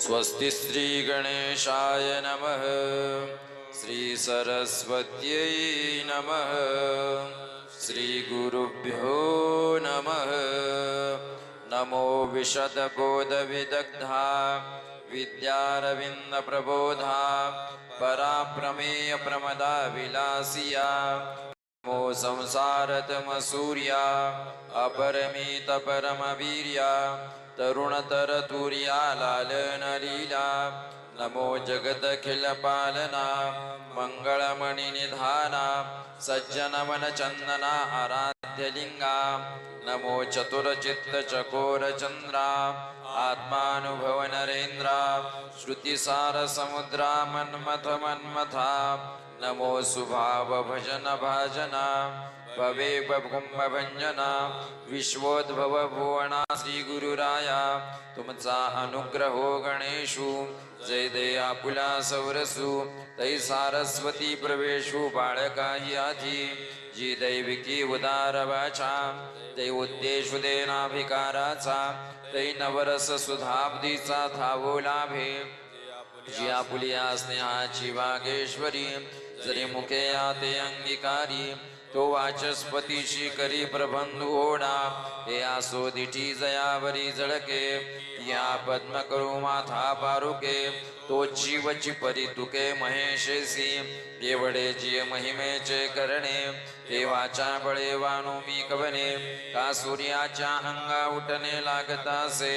स्वस्ति श्रीगणेशाय नमः। श्रीसरस्वत्यै नमः। श्रीगुरुभ्यो नमः। नमो विशदबोधविदग्धा विद्यारविन्दप्रबोधा पराप्रमेयप्रमदा विलासिया नमो संसारतमसूर्या अपरमितपरमवीर्या तरुणतरतुर्या लालनलीला नमो जगदखिलपालना मङ्गलमणिनिधाना सज्जनमनचन्दना आराध्यलिङ्गा। नमो चतुरचित्तचकोरचन्द्रा आत्मानुभव नरेन्द्रा श्रुतिसारसमुद्रा मन्मथमन्मथा नमो सुभाव भजन भाजना भवे भंजना विश्वोद्भव भुवना श्री गुरुराया तुमचा अनुग्रहो गणेशू जय दे आपुला सौरसू तै सारस्वती प्रवेशू बाळकाही आधी जी दैविकी उदार वाचा तै उद्देशु देनाभिकाराचा तै नवरस सुधाब्दीचा थावो लाभे जी आपुलिया स्नेहाची वागेश्वरी जरी मुखे ते अंगीकारी तो वाचस्पतीशी करी प्रबंध ओढा. हे आसो दिठी जयावरी जळके या पद्म करू माथा पारुके तो जीवची परी तुके महेशेसी. एवढे जिय महिमेचे करणे देवाच्या बळे वाणू मी कवने का सूर्याच्या अंगा उठणे लागतासे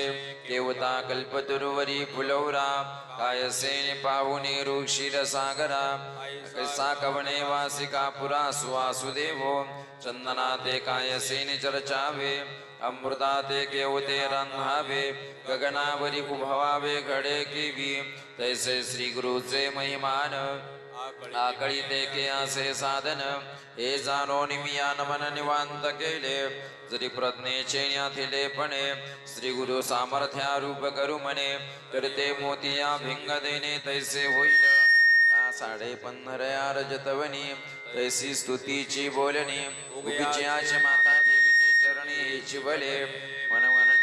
देवता कल्पतुरुवरी फुलवरा काय सेने पाहुणे ऋषीर सागरा कैसा कवणे वासिका पुरा सुवासुदेवो चंदना ते काय सेने चर्चावे अमृता ते केवते रंधावे गगनावरी उभवावे घडे किवी। तैसे श्री गुरुचे महिमान आकळी ते के असे साधन हे जाणो निमिया मन निवांत केले। जरी प्रज्ञेचे न्याथिले पणे श्री गुरु सामर्थ्या रूप करू म्हणे तर ते मोतिया भिंग देणे तैसे होईल। का साडे पंधरया रजतवनी तैसी स्तुतीची बोलणी उभीची आश माता देवीची चरणी चिवले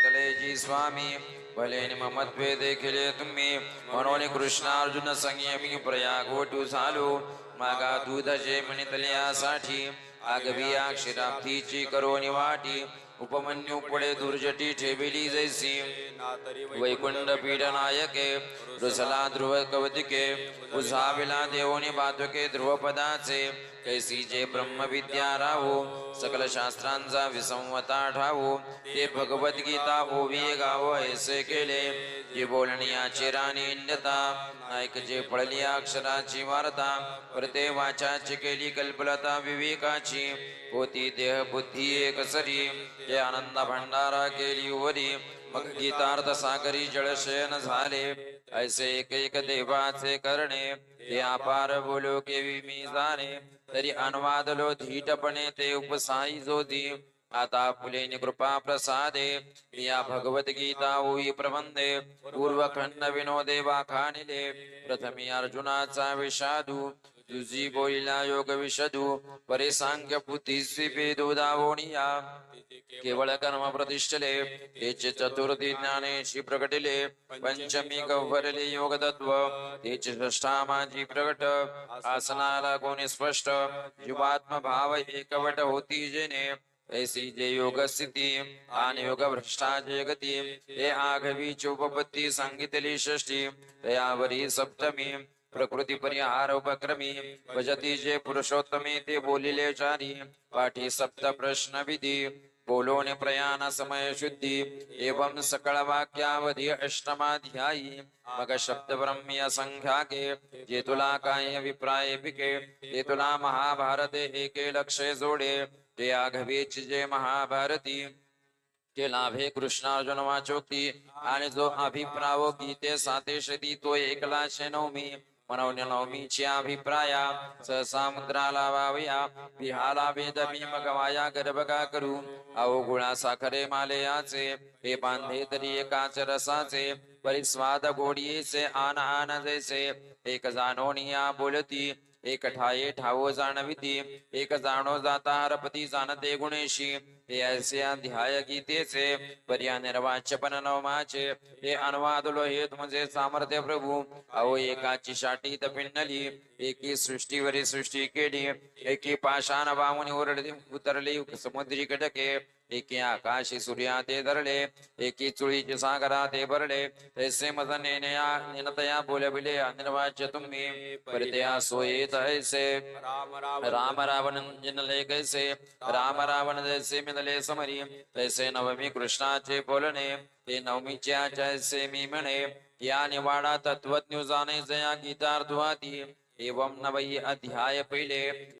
भले जी स्वामी भले ममत्वे देखिले तुम्ही म्हणून कृष्णार्जुन संयमी प्रयाग वटू झालो मागा दूधजे म्हणितल्यासाठी आगवी अक्षराब्धीची करो निवाटी उपमन्यू पुढे दुर्जटी ठेविली जैसी। वैकुंठ पीठ नायके रुसला ध्रुव कवतिके उझाविला देवोनी बाधुके ध्रुवपदाचे कैसी जे ब्रह्मविद्या राहो सकल शास्त्रांचा विसंवता ठावो ते भगवद्गीता ओवी गाव ऐसे केले। जे बोलण्याची राणी इंडता नायक जे पळली अक्षराची वार्ता प्रते वाचाची केली कल्पलता विवेकाची होती देह बुद्धी एक सरी। हे आनंद भंडारा केली वरी मग गीतार्थ सागरी जळशयन झाले. ऐसे एक एक देवाचे करणे ते अपार बोलो केवी मी जाणे. तरी अनुवादलो धीटपणे ते उपसाई जोधी आता फुलेनी कृपा प्रसादे. या भगवत गीता ओई प्रबंधे. पूर्वखंड विनोदे वाखानिले प्रथमी अर्जुनाचा विषादू. तुझी बोलिला योग विषदू परे सांख्य बुद्धी स्वीपी दुदावोनिया केवळ कर्म प्रतिष्ठले तेचे चतुर्थी ज्ञानेशी प्रकटिले पंचमी गव्हरले योग तत्व तेचे षष्ठा माझी प्रकट आसनाला कोणी स्पष्ट जीवात्म भाव एकवट होती जेने ऐसी जे योग स्थिती आणि योग भ्रष्टाचे गती हे आघवी उपपत्ती सांगितली षष्टी तयावरी सप्तमी प्रकृती परिहार उपक्रमी भजती जे पुरुषोत्तमी ते बोलिले चारी पाठी सप्त प्रश्न विधी बोलोने प्रयाण समय शुद्धी. एवं सकळ वाक्यावधी अष्टमाध्यायी. मग शब्द ब्रह्म्य संख्या के जेतुला काय विप्राय पिके जेतुला महाभारत महाभारते एके लक्षे जोडे. ते आघवेच जे महाभारती ते लाभे कृष्णार्जुन वाचोक्ती. आणि जो अभिप्राव गीते सातेशती तो एकला नवमी मनवण्य नवमीची अभिप्राया समुद्राला वावया विहाला वेद भीम गवाया गर्भगा करू. अवगुळा साखरे मालयाचे हे बांधे तरी एकाच रसाचे परिस्वाद गोडीचे आन आन जैसे. एक जाणोनिया बोलती एक ठाये ठावो जाणविती एक जाणो जाता हरपती जाणते गुणेशी। हे ऐसे अध्याय गीतेचे पर्या निर्वाच्यपन नवमाचे। हे अनुवादलो हे म्हणजे सामर्थ्य प्रभू। अहो एकाची शाटी तपिंडली एकी सृष्टीवरी सृष्टी केली एकी पाषाण वामुनी ओरडली उतरली समुद्री कडके एकी आकाशी सूर्या ते धरले एकी चुळीचे सागरा ते भरले तैसे मज निनतया बोलविले अनिर्वाच्य तुम्ही. परतया सोयेत ऐसे राम रावण. जिनले कैसे? राम रावण जैसे मिळले समरी. तैसे नवमी कृष्णाचे बोलणे ते नवमीच्या जैसे मी म्हणे. या निवाडा तत्वज्ञ जाणे जया गीतार्थवादी एवं नवई अध्याय पहिले.